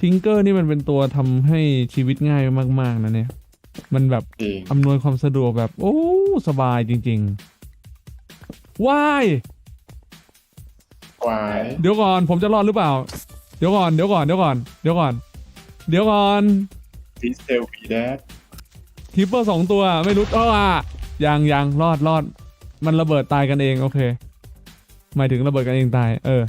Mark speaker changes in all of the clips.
Speaker 1: ทิงเกอร์นี่มันเป็นตัวทำให้ชีวิตง่ายมาก ๆ นะเนี่ย มันแบบ
Speaker 2: จริง
Speaker 1: อำนวยความสะดวกแบบ โอ้ สบายจริงๆว้าย
Speaker 2: วาย
Speaker 1: เดี๋ยวก่อนผมจะรอดหรือเปล่า เดี๋ยวก่อนเดี๋ยวก่อนเดี๋ยวก่อนเดี๋ยวก่อน เดี๋ยวก่อน
Speaker 2: ดิสเซลวีแดด
Speaker 1: คิปเปอร์สองตัวไม่รู้เอออะยังยังรอดรอด มันระเบิดตายกันเองโอเค หมายถึงระเบิดกันเองตาย เออ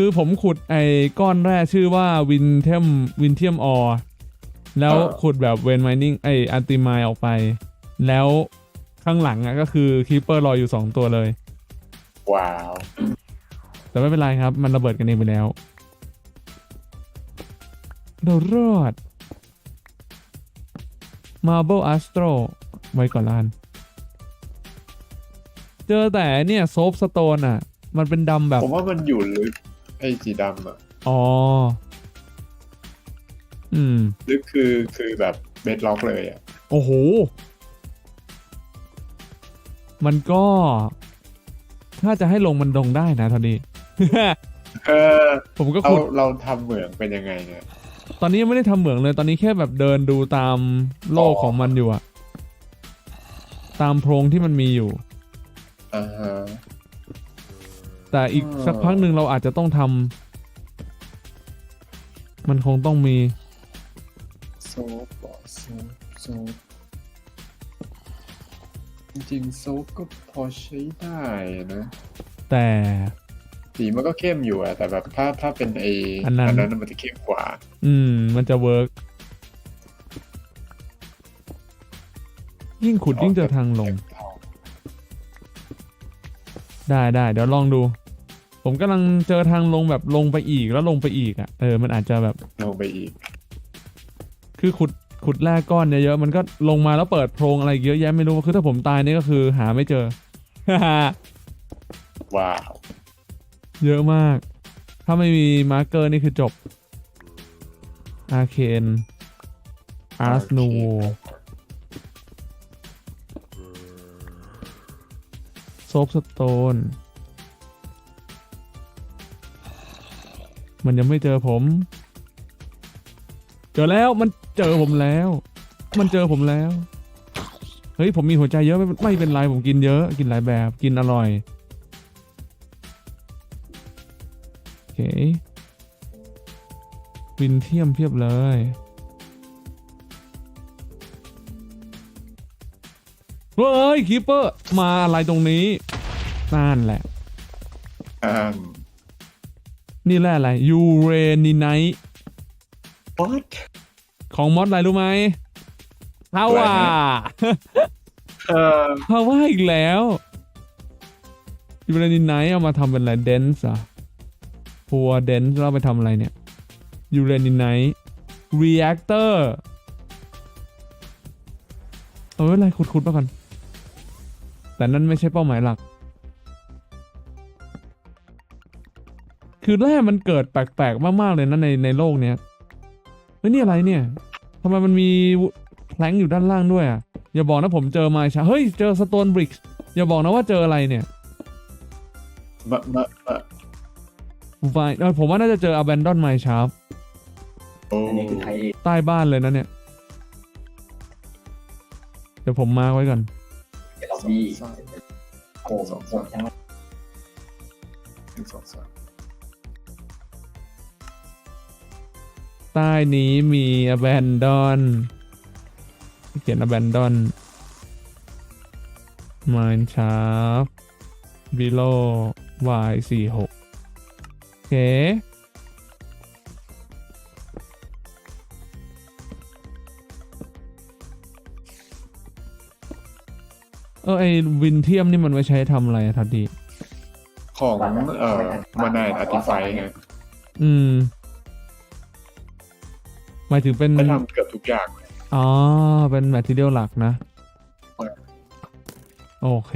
Speaker 1: คือผมขุดไอ้ก้อนแร่ชื่อว่าวินเทมวินเทียมออแล้วขุดแบบเวนไมนิ่งไออันติมายออกไป แล้วข้างหลังอะก็คือคีเปอร์รออยู่สองตัวเลย
Speaker 2: ว้าว
Speaker 1: แต่ไม่เป็นไรครับ มันระเบิดกันเองไปแล้วเรารอด Marble Astro ไว้ก่อนลาน เจอแต่เนี่ยโซฟสโตนอะ มันเป็นดำแบบ
Speaker 2: ผมว่ามันอยู่ลึก ไอ้สีดำอะ
Speaker 1: อ๋อ อืม
Speaker 2: ลึกคือคือแบบเบดล็อกเลยอะ
Speaker 1: โอ้โห มันก็ ถ้าจะให้ลงมันลงได้นะทอนนี้
Speaker 2: เออ
Speaker 1: ผมก็
Speaker 2: เรา
Speaker 1: ขุด
Speaker 2: เราทำเหมืองเป็นยังไงเนี่ย
Speaker 1: ตอนนี้ยังไม่ได้ทำเหมืองเลย ตอนนี้แค่แบบเดินดูตามโลก
Speaker 2: อ๋อ
Speaker 1: ของมันอยู่อะตามโพรงที่มันมีอยู่
Speaker 2: อ่าฮะ
Speaker 1: แต่อีกสักพักหนึ่งเราอาจจะต้องทำมันคงต้องมี
Speaker 2: โซฟโซฟโซจริงๆโซฟก็พอใช้ได้นะ
Speaker 1: แต่
Speaker 2: สีมันก็เข้มอยู่อะแต่แบบถ้าถ้าเป็นไอ
Speaker 1: อันนั้น
Speaker 2: นั้นมันจะเข้มกว่า
Speaker 1: อืม มันจะเวิร์กยิ่งขุดยิ่งเจอทางลง ได้ได้เดี๋ยวลองดู ผมกำลังเจอทางลงแบบลงไปอีกแล้วลงไปอีกอะ่ะเออมันอาจจะแบบ
Speaker 2: ลงไปอีก
Speaker 1: คือขุดขุดแร่ก้อนเยอะๆมันก็ลงมาแล้วเปิดโพรงอะไรเยอะแยะไม่รู้คือถ้าผมตายนี่ก็คือหาไม่เจอ
Speaker 2: ว้าว
Speaker 1: เยอะมาก ถ้าไม่มีมาร์เกอร์นี่คือจบอาเคนอาร์สโน โซฟสโตน มันยังไม่เจอผม เจอแล้วมันเจอผมแล้ว มันเจอผมแล้ว เฮ้ยผมมีหัวใจเยอะไม่ไม่เป็นไรผมกินเยอะกินหลายแบบกินอร่อยโอเควินเทียมเพียบเลย เฮ้ยคีเปอร์มาอะไรตรงนี้นั่นแหละ
Speaker 2: อ่า
Speaker 1: นี่แหละอะไรยูเรนิไนท์
Speaker 2: what
Speaker 1: ของมอสอะไรรู้ไหมฮาวา
Speaker 2: เออ
Speaker 1: ฮาวาอีกแล้วยูเรนิไนท์เอามาทำเป็นอะไรเดนส์อะพัวเดนส์เราไปทำอะไรเนี่ยยูเรนิไนท์รีแอคเตอร์เอออะไรขุดๆมาก่อน แต่นั่นไม่ใช่เป้าหมายหลัก คือแร่มันเกิดแปลกๆ มากๆ เลยนะในในโลกเนี้ยเฮ้ยนี่อะไรเนี่ยทำไมมันมีแพลงก์อยู่ด้านล่างด้วยอะ อย่าบอกนะผมเจอไม้ชาเฮ้ย เจอสโตนบริกอย่าบอกนะว่าเจออะไรเนี่ย
Speaker 2: มามามา
Speaker 1: ไฟเออผมว่าน่าจะเจอ abandon mine shaft
Speaker 2: โอ้
Speaker 3: อันนี้คือไทยเอง
Speaker 1: ใต้บ้านเลยนะเนี่ย เดี๋ยวผมมาร์คไว้ก่อน
Speaker 3: เดี๋ยวเราบี้
Speaker 2: สอง
Speaker 3: โอ้โหผมช่างมัน
Speaker 2: หนึ่งสองสาม
Speaker 1: ใต้นี้มี abandon เขียน abandon mine shaft below y สี่หกโอเค เออไอวินเทียมนี่มันไว้ใช้ทำอะไรอะทัดดี
Speaker 2: ของเอ่อมานายอาร์ติไฟไง
Speaker 1: อืม หมายถึงเป็น
Speaker 2: ได้ทำเกือบทุกอย่างเลย
Speaker 1: อ๋อ เป็นแมททีเรียลหลักนะโอเค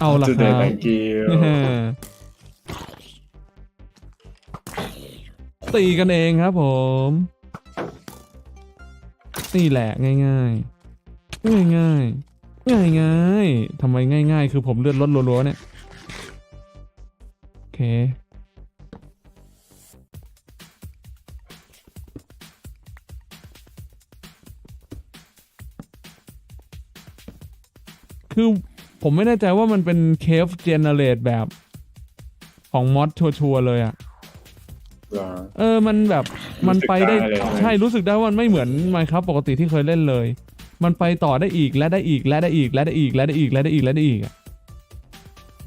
Speaker 1: เอาละ
Speaker 2: จุด
Speaker 1: ค
Speaker 2: เด่น
Speaker 1: รับ
Speaker 2: แองกิล
Speaker 1: ตีกันเองครับผม นี่แหละง่ายง่ายง่ายง่ายง่ายง่ายทำไมง่ายๆคือผมเลือดลดรัวๆเนี่ย โอเค คือผมไม่แน่ใจว่ามันเป็นเคฟเจเนเรตแบบของมอดชัวร์ๆเลยอะ
Speaker 2: เหรอ
Speaker 1: เออมันแบบมันไปได้
Speaker 2: รู้สึกได้เลย
Speaker 1: ใช่รู้สึกได้ว่ามันไม่เหมือน Minecraft ปกติที่เคยเล่นเลย มันไปต่อได้อีกและได้อีกและได้อีกและได้อีกและได้อีกและได้อีกและได้อีกอะ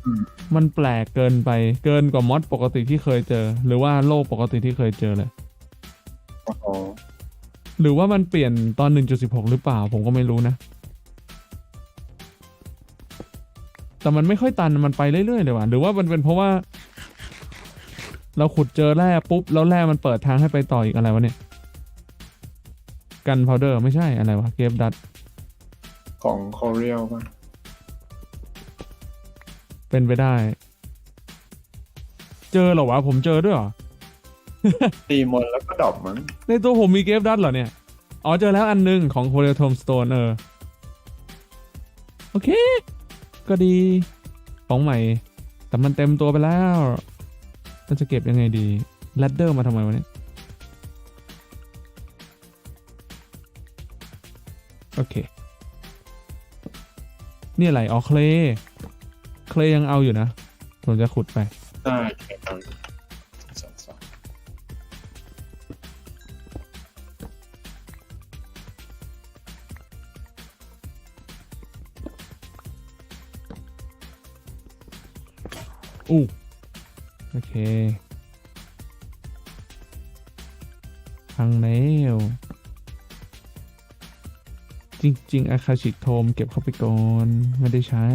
Speaker 2: อืม
Speaker 1: มันแปลกเกินไปเกินกว่ามอดปกติที่เคยเจอ หรือว่าโลกปกติที่เคยเจอเลย
Speaker 2: อ๋อ
Speaker 1: หรือว่ามันเปลี่ยนตอน 1.16 หรือเปล่า ผมก็ไม่รู้นะ แต่มันไม่ค่อยตันมันไปเรื่อยๆเลยว่ะหรือว่ามันเป็นเพราะว่า เราขุดเจอแร่ปุ๊บ แล้วแร่มันเปิดทางให้ไปต่ออีกอะไรวะเนี่ย กันพาวเดอร์ไม่ใช่อะไรวะ เกฟดัต
Speaker 2: ของคอเรียลป่ะ
Speaker 1: เป็นไปได้ เจอเหรอวะ ผมเจอด้วยเหรอ
Speaker 2: ตีมอนแล้วก็ดรอปมั้ง
Speaker 1: ในตัวผมมีเกฟดัตเหรอเนี่ย อ๋อ เจอแล้วอันหนึงของโคเรโทมสโตนเออ โอเค ก็ดี ของใหม่ แต่มันเต็มตัวไปแล้วันจะเก็บยังไงดีแรดเดอร์มาทำไมวะเนี่ย โอเค นี่อะไรอ๋อเคลเคลยังเอาอยู่นะ ผมจะขุดไป ใช่ จริง ๆ อาคาชิโทมเก็บเข้าไปก่อน ไม่ได้ใช้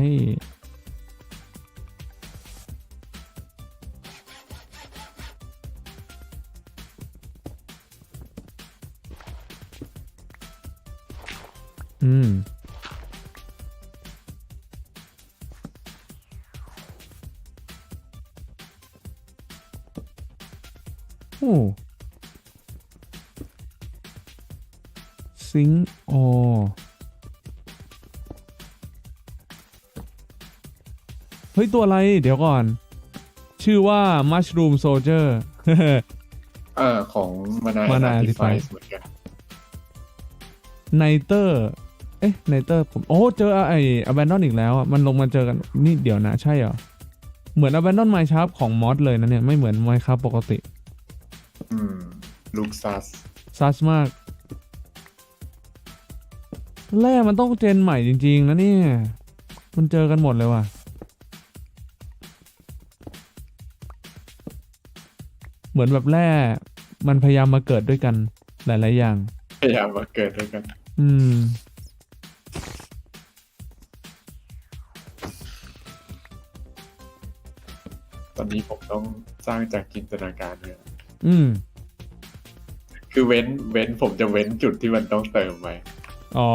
Speaker 1: ฮ้ย ตัวอะไร เดี๋ยวก่อน ชื่อว่า Mushroom Soldier
Speaker 2: เออของมานา
Speaker 1: Mana
Speaker 2: ติฟาย
Speaker 1: Artifice
Speaker 2: เหมือนกัน
Speaker 1: ไนเตอร์ เอ๊ะไนเตอร์ผม โอ้ เจอไอ้ Abandon อีกแล้วอะ มันลงมาเจอกัน นี่เดี๋ยวนะ ใช่เหรอ เหมือน Abandon Minecraft ของมอดเลยนะเนี่ย ไม่เหมือน Minecraft ปกติ
Speaker 2: อืมลูกซัส
Speaker 1: ซัสมาก แร่มันต้องเจนใหม่จริง ๆ นะเนี่ย มันเจอกันหมดเลยว่ะ เหมือนแบบแร่มันพยายามมาเกิดด้วยกัน หลาย ๆ อย่าง
Speaker 2: พยายามมาเกิดด้วยกัน
Speaker 1: อืม
Speaker 2: ตอนนี้ผมต้องสร้างจากจินตนาการเนี่ย
Speaker 1: อืม
Speaker 2: คือเว้นเว้นผมจะเว้นจุดที่มันต้องเติมไว้
Speaker 1: อ๋อ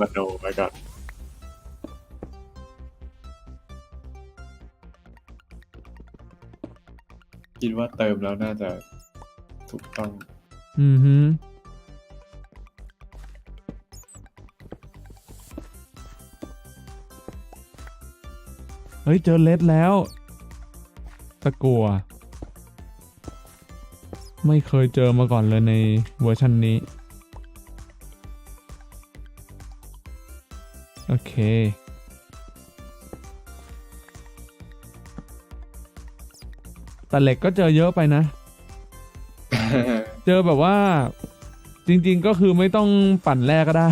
Speaker 2: มโนไว้ก่อน คิดว่าเติมแล้วน่าจะถูกต้อง
Speaker 1: อืมฮึเฮ้ย เจอเลดแล้ว ตะกัว ไม่เคยเจอมาก่อนเลยในเวอร์ชันนี้ โอเค แต่เหล็กก็เจอเยอะไปนะ เจอแบบว่า จริง ๆก็คือไม่ต้องปั่นแรกก็ได้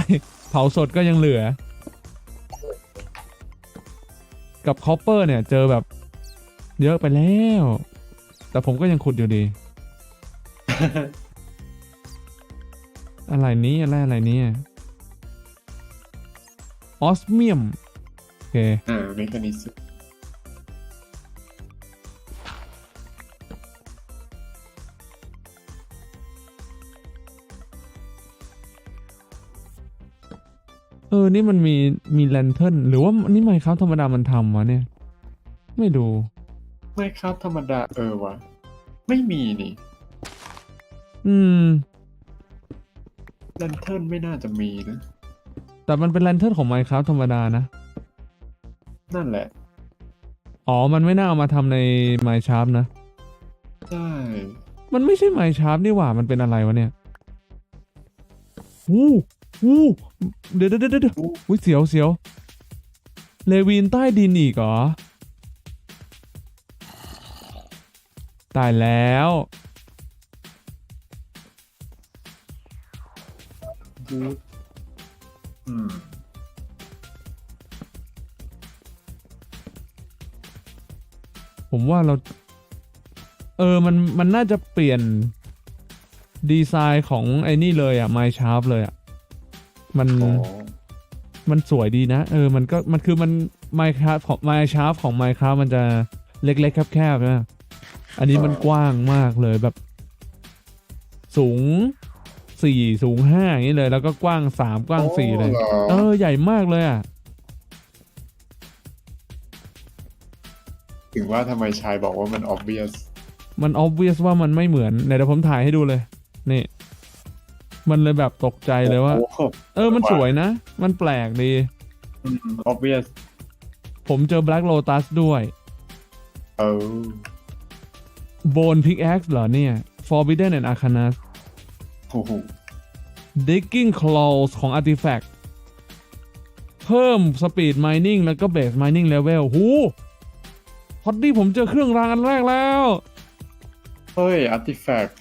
Speaker 1: เผาสดก็ยังเหลือ กับคอปเปอร์เนี่ยเจอแบบ เยอะไปแล้ว แต่ผมก็ยังขุดอยู่ดี อะไรนี้อะไรอะไรนี้ออสเมียม โอเค
Speaker 2: อ่าเมคานิซึม
Speaker 1: ออนี่มันมีมีแลนเทิร์นหรือว่านี่ไมครับธรรมดามันทำวะเนี่ย ไม่ดู
Speaker 2: ไม่ครับธรรมดาเออวะไม่มีนี่
Speaker 1: อืม
Speaker 2: แลนเทิร์นไม่น่าจะมีนะ
Speaker 1: แต่มันเป็นแลนเทิร์นของ Minecraft ธรรมดานะ
Speaker 2: นั่นแหละ
Speaker 1: อ๋อ มันไม่น่าเอามาทำใน Minecraft นะ
Speaker 2: ใช่
Speaker 1: มันไม่ใช่ Minecraft นี่หว่ามันเป็นอะไรวะเนี่ยวู้ วู้เดี๋ยวเดี๋ยวเดี๋ยวเดี๋ยวอุ้ยเสียวเสียวเลวีนใต้ดินอีกเหรอ ตายแล้ว
Speaker 2: อืม
Speaker 1: ผมว่าเรา เออ มัน มันน่าจะเปลี่ยน ดีไซน์ของไอ้นี่เลยอะ Minecraft เลยอะ มัน
Speaker 2: โอ้
Speaker 1: มันสวยดีนะ เออ มันก็มันคือมัน Minecraft ของ Minecraft ของ Minecraft มันจะเล็กๆแคบๆนะอันนี้มันกว้างมากเลยแบบ สูงสี่สูงห้าอย่างนี้เลย แล้วก็กว้างสามกว้างสี่เลย
Speaker 2: โอ้หร
Speaker 1: เออ ใหญ่มากเลยอะ
Speaker 2: ถึงว่าทำไมชายบอกว่ามัน obvious
Speaker 1: มัน obvious ว่ามันไม่เหมือนไหนเดี๋ยวผมถ่ายให้ดูเลย นี่ มันเลยแบบตกใจเลยว่า
Speaker 2: โอ้โห
Speaker 1: เออมันสวยนะ มันแปลกดี
Speaker 2: อืม obvious
Speaker 1: ผมเจอ Black Lotus ด้วย
Speaker 2: เออ
Speaker 1: Bone Pickaxe เหรอเนี่ย Forbidden and Arcanus
Speaker 2: โอ้โห
Speaker 1: Digging Claws ของ Artifact เพิ่ม Speed Mining แล้วก็ Base Mining Level หูพอดีผมเจอเครื่องรางอันแรกแล้ว
Speaker 2: เฮ้ย artifact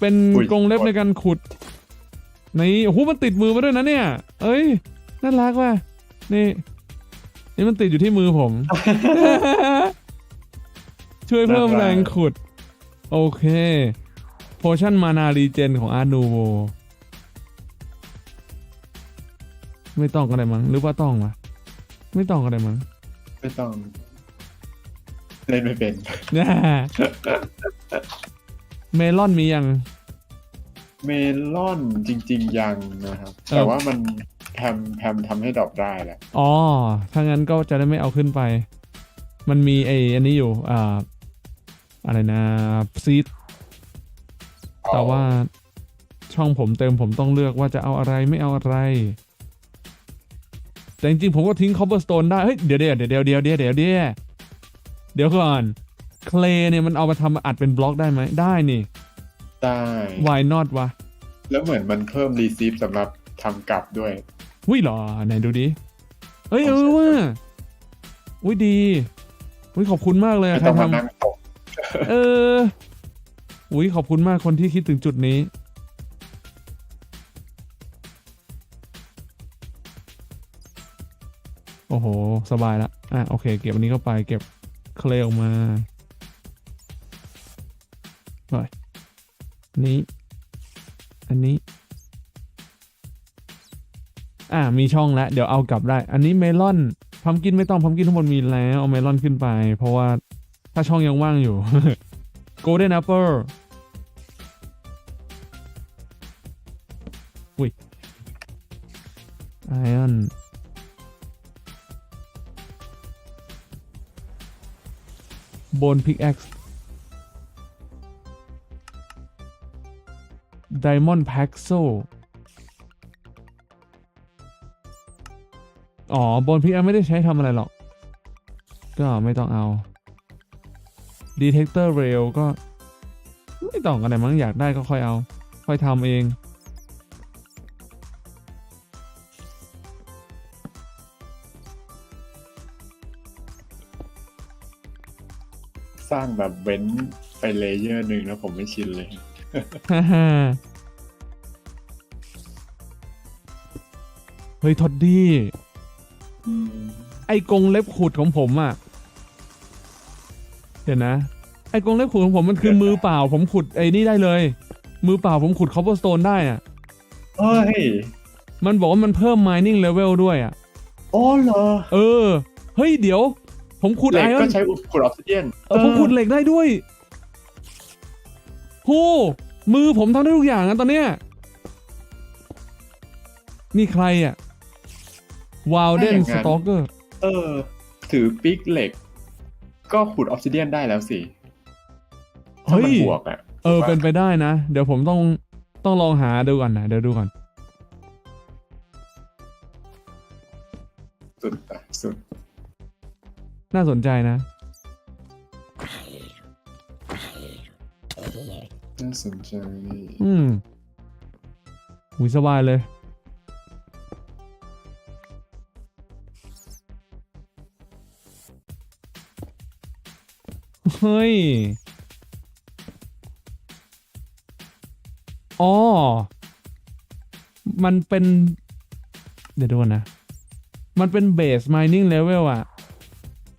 Speaker 1: เป็น
Speaker 2: อุ้ย
Speaker 1: กรงเล็บในการขุด นี่โอ้โหมันติดมือมาด้วยนะเนี่ย เอ้ยน่ารักว่ะนี่นี่มันติดอยู่ที่มือผม ช่วยเพิ่มแรงขุด โอเค Potion Mana Regen ของ Art Nouveau ไม่ต้องก็ได้มั้งหรือว่าต้องวะไม่ต้องก็ได้มั้ง
Speaker 2: ไม่ต้อง เล่นไม่เป็น
Speaker 1: เมลอนมียัง
Speaker 2: เมลอนจริง ๆ ยังนะครับ
Speaker 1: เออ
Speaker 2: แต่ว่ามันแพมแพมทำให้ดรอปได้แหละ
Speaker 1: อ๋อ ถ้างั้นก็จะได้ไม่เอาขึ้นไป มันมีไอ้อันนี้อยู่ อ่า อะไรนะซีดแต่ว่าช่องผมเต็มผมต้องเลือกว่าจะเอาอะไรไม่เอาอะไร แต่จริงๆผมก็ทิ้ง cobblestone ได้ เฮ้ย เดี๋ยวเดี๋ยวเดี๋ยวเดี๋ยวเดี๋ยวเดี๋ยวเดี๋ยวเดี๋ยวก่อน เคลเนี่ยมันเอามาทำอัดเป็นบล็อกได้ไหม ได้นี่
Speaker 2: ได้
Speaker 1: why not วะ
Speaker 2: แล้วเหมือนมันเพิ่มรีซีฟสำหรับทำกลับด้วย
Speaker 1: วิเหรอไหนดูดิเฮ้ยเออว่ะวิดีวิขอบคุณมากเลย
Speaker 2: ไม่
Speaker 1: อะใคร
Speaker 2: ต้องมา
Speaker 1: ทำ
Speaker 2: นั่งตก
Speaker 1: เอออุ้ยขอบคุณมากคนที่คิดถึงจุดนี้ โอ้โห สบายละอะโอเค เก็บอันนี้เข้าไปเก็บเคลออกมา นี้ อันนี้ อะมีช่องแล้ว เดี๋ยวเอากลับได้ อันนี้เมลอนพัมกินไม่ต้องพัมกินทั้งหมดมีแล้วเอาเมลอนขึ้นไป เพราะว่าถ้าช่องยังว่างอยู่ Golden Apple อุ้ย Iron บน Pickaxe Diamond Paxo อ๋อ บน Pickaxe ไม่ได้ใช้ทำอะไรหรอก ก็ไม่ต้องเอา Detector Rail ก็ ไม่ต้องกันไหนมั้งอยากได้ก็ค่อยเอา ค่อยทำเอง
Speaker 2: สร้างแบบเว้นไปเลเยอร์หนึ่งแล้วผมไม่ชินเลย
Speaker 1: ฮ่าฮ่าเฮ้ย ทอดดี้ไอ้กรงเล็บขุดของผมอะ่ะ เดี๋ยวนะ ไอ้กรงเล็บขุดของผมมันคือมือเปล่า ผมขุดไอ้นี่ได้เลย มือเปล่าผมขุดคอ b เ e อร์สโตนได้อะ
Speaker 2: เฮ้ย
Speaker 1: มันบอกว่ามันเพิ่ม mining level ด้วยอะ
Speaker 2: โอ้เหรอ
Speaker 1: เออ เฮ้ย เดี๋ยว ผมขุด
Speaker 2: เหล็
Speaker 1: ไอกออ
Speaker 2: ก็
Speaker 1: น
Speaker 2: ใช้อุดขุดออฟซิเดียน
Speaker 1: เออผมขุดเหล็กได้ด้วยโหมือผมทำได้ทุกอย่างนะตอนเนี้ยนี่ใครอะ วาลเดนสตอกเกอร์
Speaker 2: เออ ถือปิกเหล็ก ก็ขุดออฟซิเดียนได้แล้วสิถ้ามันบวกอะ
Speaker 1: เออเป็นไปได้นะ เดี๋ยวผมต้องต้องลองหาดูก่อนนะเดี๋ยวดูก่อน
Speaker 2: สุดสุด
Speaker 1: น่าสนใจนะน่า
Speaker 2: สนใจ
Speaker 1: อืมหูสบายเลย ฮ้ย อ๋อ มันเป็น เดี๋ยวดูก่อนนะ มันเป็นเบส mining level อะ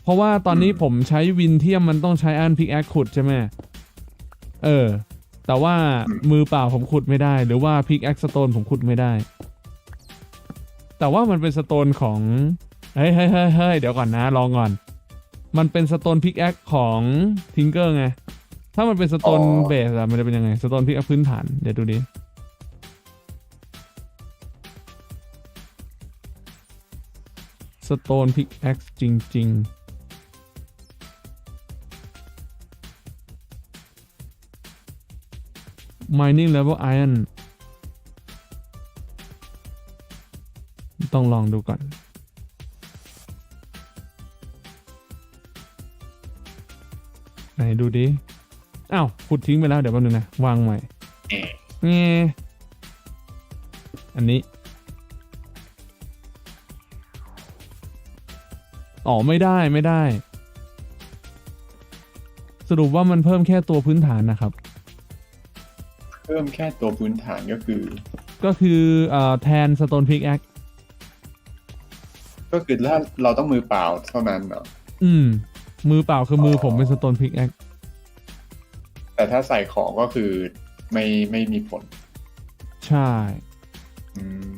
Speaker 1: เพราะว่าตอนนี้ผมใช้วินเทียมมันต้องใช้อันพิกแอคขุดใช่ไหม เออ แต่ว่ามือเปล่าผมขุดไม่ได้ หรือว่าพิกแอคสโตนผมขุดไม่ได้ แต่ว่ามันเป็นสโตนของ เฮ้ยเฮ้ยเฮ้ยเฮ้ยเดี๋ยวก่อนนะ ลองก่อน มันเป็นสโตนพิกแอคของทิงเกอร์ไง ถ้ามันเป็นสโตนเบสอะมันจะเป็นยังไงสโตนพิกแอคพื้นฐาน เดี๋ยวดูดิ สโตนพิกแอคจริง ๆ mining level iron ต้องลองดูก่อน ไหนดูดิอ้าวขุดทิ้งไปแล้วเดี๋ยวแป๊บนึงนะวางใหม่
Speaker 2: แอะ
Speaker 1: เงอันนี้ อ๋อไม่ได้ไม่ได้ สรุปว่ามันเพิ่มแค่ตัวพื้นฐานนะครับ
Speaker 2: เพิ่มแค่ตัวพื้นฐานก็คือ
Speaker 1: ก็คือเอ่อแทนสโตนพิกแอค
Speaker 2: ก็คือถ้าเราต้องมือเปล่าเท่านั้นเนาะ
Speaker 1: อืม มือเปล่าคือมืออ
Speaker 2: อ
Speaker 1: ผมเป็นสโตนพิกแอค
Speaker 2: แต่ถ้าใส่ของก็คือไม่ไม่มีผล
Speaker 1: ใช่
Speaker 2: อืม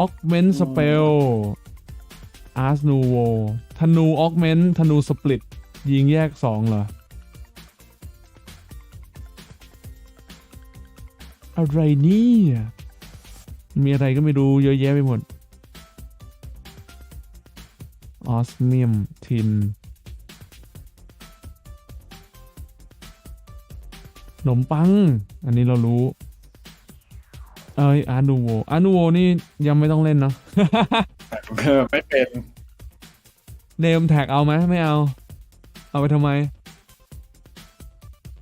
Speaker 1: ออกเมนต์สเปลอาร์สนูโวธนูออกเมนต์ธนูสปลิตยิงแยกสองเหรอ อะไรเนี่ยมีอะไรก็ไม่รู้เยอะแยะไปหมด ออสเมียมทินขนมปัง อันนี้เรารู้ เอ้ยอาร์นูโวอาร์นูโวนี่ยังไม่ต้องเล่นเนาะ
Speaker 2: เออไม่เป็น
Speaker 1: เนมแท็กเอาไหมไม่เอา เอาไปทำไม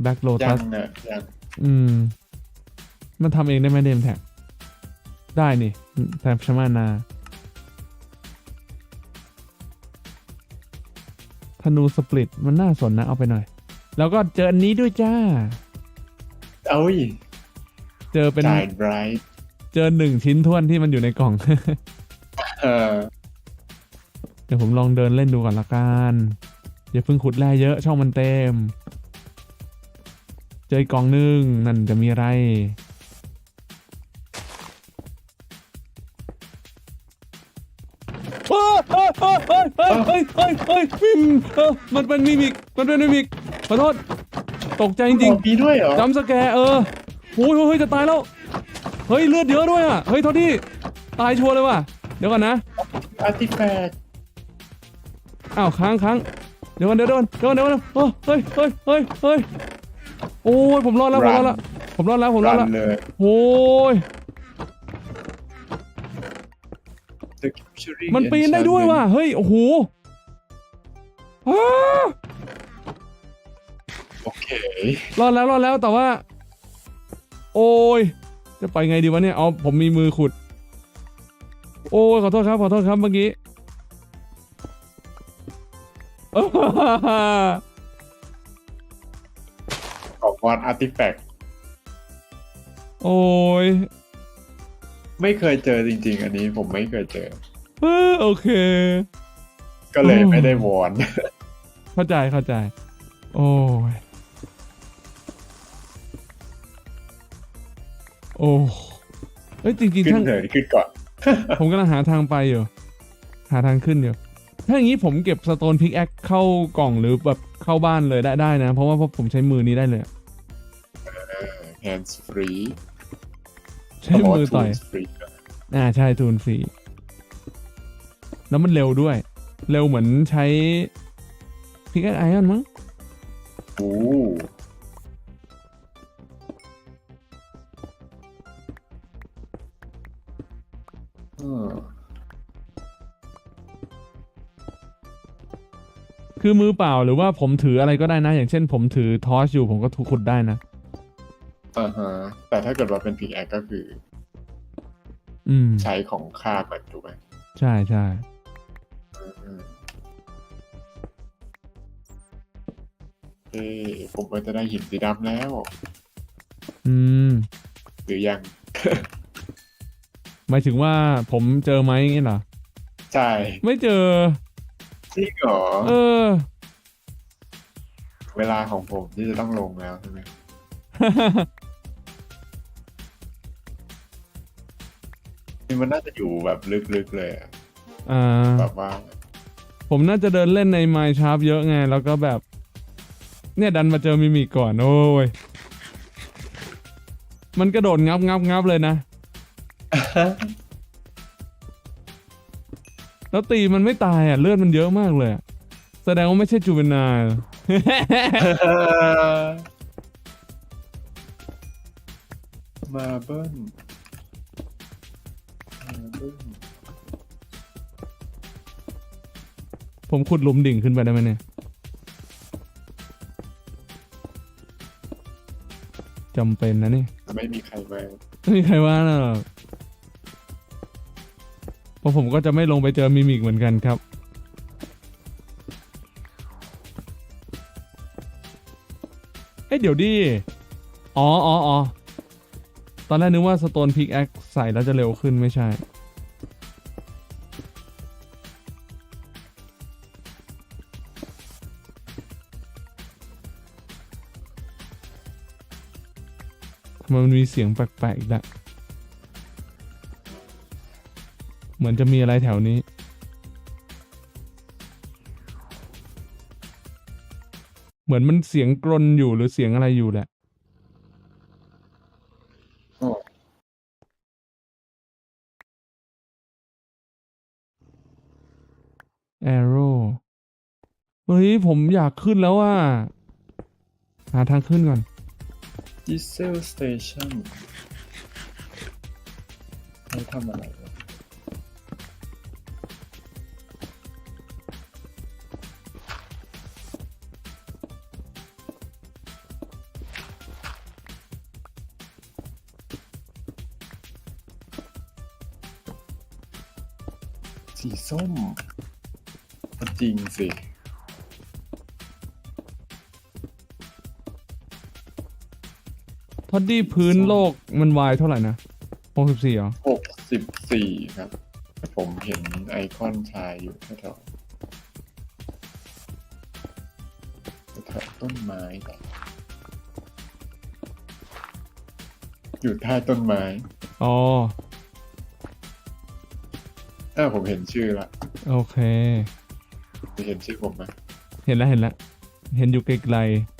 Speaker 1: แบ็กโล
Speaker 2: ยั
Speaker 1: ตั
Speaker 2: ง
Speaker 1: ส
Speaker 2: เนอะยัง
Speaker 1: อืม มันทำเองได้ไหมเนมแท็กได้นี่แท็บชมานา ธนูสปลิตมันน่าสนนะเอาไปหน่อย แล้วก็เจออันนี้ด้วยจ้า
Speaker 2: เอ้ย
Speaker 1: เจอเป็น
Speaker 2: จ่ายไบรท์
Speaker 1: เจอหนึ่งชิ้นท้วนที่มันอยู่ในกล่อง
Speaker 2: เออ
Speaker 1: เดี๋ยวผมลองเดินเล่นดูก่อนละกันอย่าเพิ่งขุดแร่เยอะช่องมันเต็ม เจออีกกล่องหนึงนั่นจะมีอะไร เฮ้ยเฮ้ยเฮ้ยมิมเออมันเป็นมิมิกมันเป็นมิมิกขอโทษตกใจจริง
Speaker 2: มีด้วยเหรอ
Speaker 1: ๆจำสแกร์เออโอ้ยเฮ้ยจะตายแล้ว เฮ้ยเลือดเยอะด้วยอะ เฮ้ยโทษที่ตายชัวร์เลยว่ะ เดี๋ยวก่อนนะ
Speaker 2: อาร์ติแฟกต์
Speaker 1: อ้าวค้างค้างเดี๋ยวก่อนเดี๋ยวก่อนเดี๋ยวก่อนเดี๋ยวก่อนโอ้เฮ้ยเฮ้ยเฮ้ยเฮ้ยโอ้ยผมรอดแล้วผมรอดแล้วผมรอดแล้วผมรอ
Speaker 2: รั
Speaker 1: ดแล้ว
Speaker 2: นเลย
Speaker 1: โอ้ย
Speaker 2: The Capturing
Speaker 1: มันปีนได้ด้วยว่ะ เฮ้ยโอ้โหอ้า
Speaker 2: โอเค
Speaker 1: รอดแล้วรอดแล้วแต่ว่า โอ้ย จะไปไงดีวะเนี่ยเอาผมมีมือขุด โอ้ยขอโทษครับขอโทษครับเมื่อกี้
Speaker 2: ของวอดอาร์ติแฟกต์
Speaker 1: โอ้ย
Speaker 2: ไม่เคยเจอจริง ๆ อันนี้ผมไม่เคยเจอ
Speaker 1: เออโอเค
Speaker 2: ก็เลยไม่ได้วอน
Speaker 1: เข้าใจเข้าใจ โอ้ยโอ้เอ้ยจริงๆ
Speaker 2: ขึ้น
Speaker 1: ถ้า
Speaker 2: เลยขึ้นก่อน
Speaker 1: ผมกำลังหาทางไปอยู่ หาทางขึ้นอยู่ ถ้าอย่างนี้ผมเก็บสโตนพิกแอคเข้ากล่องหรือแบบเข้าบ้านเลยได้ได้นะ เพราะว่าผมใช้มือนี้ได้เลยอะ
Speaker 2: hands free
Speaker 1: ใช้มือต่อย
Speaker 2: tools free
Speaker 1: อ่าใช่ทูนฟรีแล้วมันเร็วด้วย เร็วเหมือนใช้ พิกแอคไอออนมั้ง
Speaker 2: โอ้เออ
Speaker 1: คือมือเปล่าหรือว่าผมถืออะไรก็ได้นะ อย่างเช่นผมถือทอร์ชอยู่ผมก็ถูกขุดได้นะ
Speaker 2: อ่าฮะแต่ถ้าเกิดว่าเป็นพิกแอคก็คือ
Speaker 1: อืม
Speaker 2: ใช้ของค่ามันถูกไหม
Speaker 1: ใช่ใช่
Speaker 2: อื ผมก็จะได้หินสีดำแล้ว
Speaker 1: อืม
Speaker 2: หรือยัง
Speaker 1: หมายถึงว่าผมเจอไหมงี้เหรอ
Speaker 2: ใช่
Speaker 1: ไม่เจอ
Speaker 2: จริงเหรอ
Speaker 1: เออ
Speaker 2: เวลาของผมที่จะต้องลงแล้วใช่ไหมนี่มันน่าจะอยู่แบบลึกๆเลยอะ
Speaker 1: อ่า
Speaker 2: แบบว่า
Speaker 1: ผมน่าจะเดินเล่นในไมชาร์ปเยอะไง แล้วก็แบบ เนี่ยดันมาเจอมิมิกก่อนโอ้ย มันกระโดดงับงับงับเลยนะ แล้วตีมันไม่ตายอะ เลือดมันเยอะมากเลยอะแสดงว่าไม่ใช่จูเวนไนล
Speaker 2: มาเบิ้ลมาเบิ้ล
Speaker 1: ผมขุดหลุมดิ่งขึ้นไปได้ไหมเนี่ย จำเป็นนะนี่
Speaker 2: ไม่มีใครมา
Speaker 1: ไม่มีใครว่านะหรอกเพราะผมก็จะไม่ลงไปเจอมิมิกเหมือนกันครับ เอ้ยเดี๋ยวดิ อ๋ออ๋ออ๋อตอนแรกนึกว่าสโตนพิกแอคใส่แล้วจะเร็วขึ้นไม่ใช่ มันมีเสียงแปลกๆอีกล้วเหมือนจะมีอะไรแถวนี้ เหมือนมันเสียงกรนอยู่หรือเสียงอะไรอยู่แหละ
Speaker 2: โอ้
Speaker 1: Arrow เฮ้ย ผมอยากขึ้นแล้วว่าหาทางขึ้นก่อน
Speaker 2: ดิเซลสเตชันให้ทำอะไรวะสีส้ อาจริงสิ
Speaker 1: พอดีพื้นโลกมันวายเท่าไหร่นะ64เหรอ
Speaker 2: หกสิบสี่ครับ ผมเห็นไอคอนชายอยู่แถวๆแถวต้นไม้แต่อยู่ใต้ต้นไม้
Speaker 1: อ๋อ
Speaker 2: เออผมเห็นชื่อละ
Speaker 1: โอเค
Speaker 2: จะเห็นชื่อผมไหม
Speaker 1: เห็นแล้วเห็นแล้ว เห็นอยู่ไกลๆ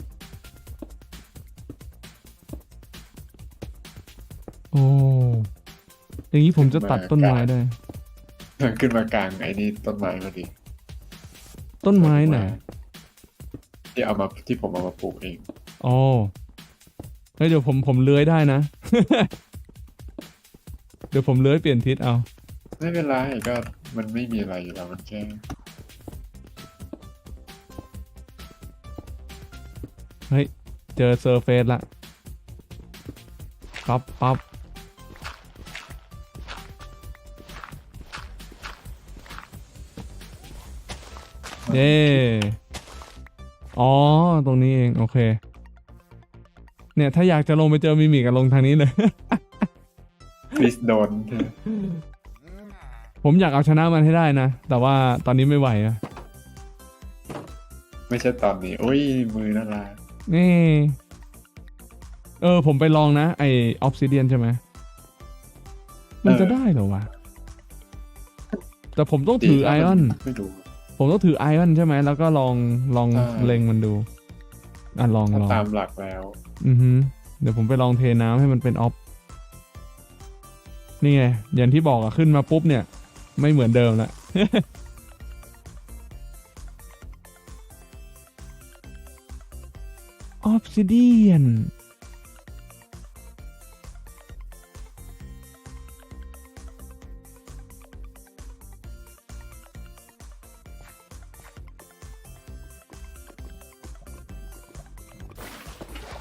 Speaker 1: อย่างนี้ผมจะตัดต้นไม้ได้
Speaker 2: ขึ้นมากลางไอ้นี่ต้นไม้พอดี
Speaker 1: ต้นไม้ไหน
Speaker 2: ที่เอามาที่ผมเอามาปลูกเอง
Speaker 1: อ๋อเฮ้ยเดี๋ยวผมผมเลื้อยได้นะ เดี๋ยวผมเลื้อยเปลี่ยนทิศเอา
Speaker 2: ไม่เป็นไรก็มันไม่มีอะไรอยู่แล้วมันแค่
Speaker 1: เฮ้ย เจอเซอร์เฟสละปั๊บปั๊บ เย้อ๋อ ตรงนี้เอง โอเค เนี่ย ถ้าอยากจะลงไปเจอมิมิกอะลงทางนี้เลย
Speaker 2: ฟิสโดน
Speaker 1: ผมอยากเอาชนะมันให้ได้นะ แต่ว่าตอนนี้ไม่ไหวอะ
Speaker 2: ไม่ใช่ตอนนี้ อุ้ย มือน่ารัก
Speaker 1: นี่ เออ ผมไปลองนะ ไอออฟซิเดียนใช่ไหม มันจะได้เหรอวะ แต่ผมต้องถือไอออน
Speaker 2: ไม่ดู
Speaker 1: ผมต้องถือไอออนใช่ไหมแล้วก็ลองลอง
Speaker 2: ใช่
Speaker 1: เล็งมันดู อะลอง
Speaker 2: ถ้า
Speaker 1: ลอง
Speaker 2: ตามหลักแล้ว
Speaker 1: อือฮึเดี๋ยวผมไปลองเทน้ำให้มันเป็นออฟนี่ไงอย่างที่บอกอะขึ้นมาปุ๊บเนี่ย ไม่เหมือนเดิมละ ออฟซิเดียน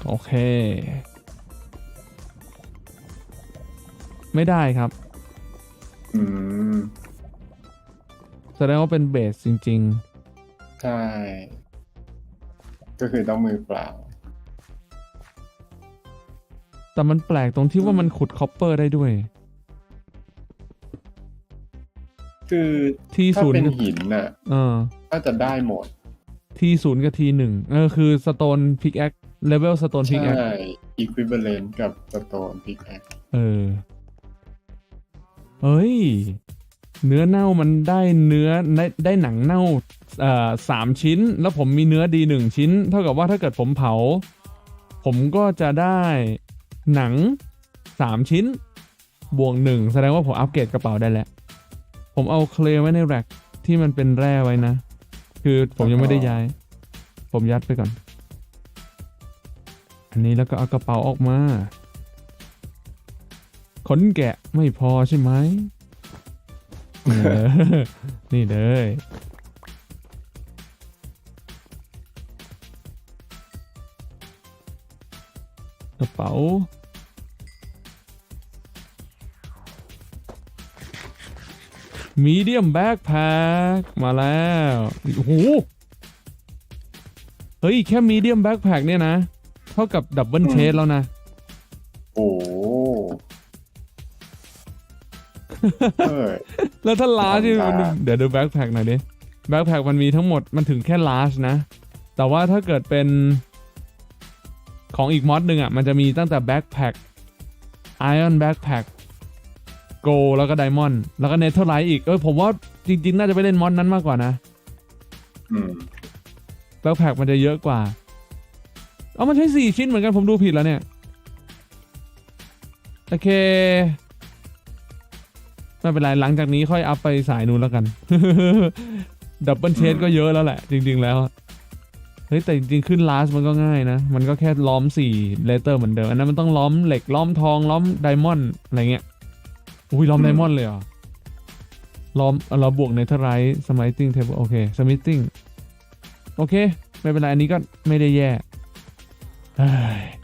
Speaker 1: โอเค ไม่ได้ครับ
Speaker 2: อืม
Speaker 1: แสดงว่าเป็นเบสจริง
Speaker 2: ใช่ ก็คือต้องมือเปล่า
Speaker 1: ๆ แต่มันแปลกตรงที่ว่ามันขุดคอปเปอร์ได้ด้วย
Speaker 2: คือ
Speaker 1: ที่
Speaker 2: ถ้า
Speaker 1: ศูนย์
Speaker 2: เป็นหินน่ะ
Speaker 1: เออ
Speaker 2: ก็จะได้หมด
Speaker 1: ทีศูนย์กับทีหนึ่งเออคือสโตนพิกแอค เลเวลสโตนพิก
Speaker 2: ใช่
Speaker 1: แอค
Speaker 2: equivalent กับ stone pickaxe
Speaker 1: เออ เฮ้ย เนื้อเน่ามันได้เนื้อได้ได้หนังเน่าเอ่อสามชิ้น แล้วผมมีเนื้อดีหนึ่งชิ้น เท่ากับว่าถ้าเกิดผมเผา ผมก็จะได้หนังสามชิ้น บวกหนึ่งแสดงว่าผมอัปเกรดกระเป๋าได้แล้ว ผมเอาเคลไว้ในแร็กที่มันเป็นแร่ไว้นะ คือผมยังไม่ได้ย้าย ผมยัดไปก่อน อันนี้แล้วก็เอากระเป๋าออกมา ขนแกะไม่พอใช่ไหม นี่เลย กระเป๋ามีเดียมแบ็คแพคมาแล้ว โอ้โห เฮ้ย แค่มีเดียมแบ็คแพคเนี่ยนะ เท่ากับดับเบิล
Speaker 2: อืม
Speaker 1: เชสแล้วนะ
Speaker 2: โอ้โหเออ
Speaker 1: แล้วถ้าลาร์จ
Speaker 2: ธรรมดา
Speaker 1: เดี๋ยวดูแบ็คแพคหน่อยดิแบ็คแพคมันมีทั้งหมดมันถึงแค่ลาร์จนะ แต่ว่าถ้าเกิดเป็นของอีกมอดหนึ่งอะ มันจะมีตั้งแต่แบ็คแพคไอออนแบ็คแพคโกแล้วก็ไดมอนด์แล้วก็เนเธอร์ไลท์อีก เออผมว่าจริง ๆ น่าจะไปเล่นมอดนั้นมากกว่านะ
Speaker 2: อืม
Speaker 1: แบ็คแพคมันจะเยอะกว่า เอามันใช้สี่ชิ้นเหมือนกันผมดูผิดแล้วเนี่ย โอเค ไม่เป็นไร หลังจากนี้ค่อยอัพไปสายนู้นแล้วกัน ดับเบิลเชดก็เยอะแล้วแหละ จริง ๆ แล้ว เฮ้ย แต่จริง ๆ ขึ้นลาสมันก็ง่ายนะ มันก็แค่ล้อมสี่เลเตอร์เหมือนเดิม อันนั้นมันต้องล้อมเหล็กล้อมทองล้อมไดมอนด์อะไรเงี้ย อุ้ยล้
Speaker 2: อม
Speaker 1: ไดมอนด์เลยเหรอล้อมเราบวกเนเธอร์ไรท์สมิติ้งเทเบิลโอเคสมิติ้งโอเค ไม่เป็นไร อันนี้ก็ไม่ได้แย่ เฮ้ย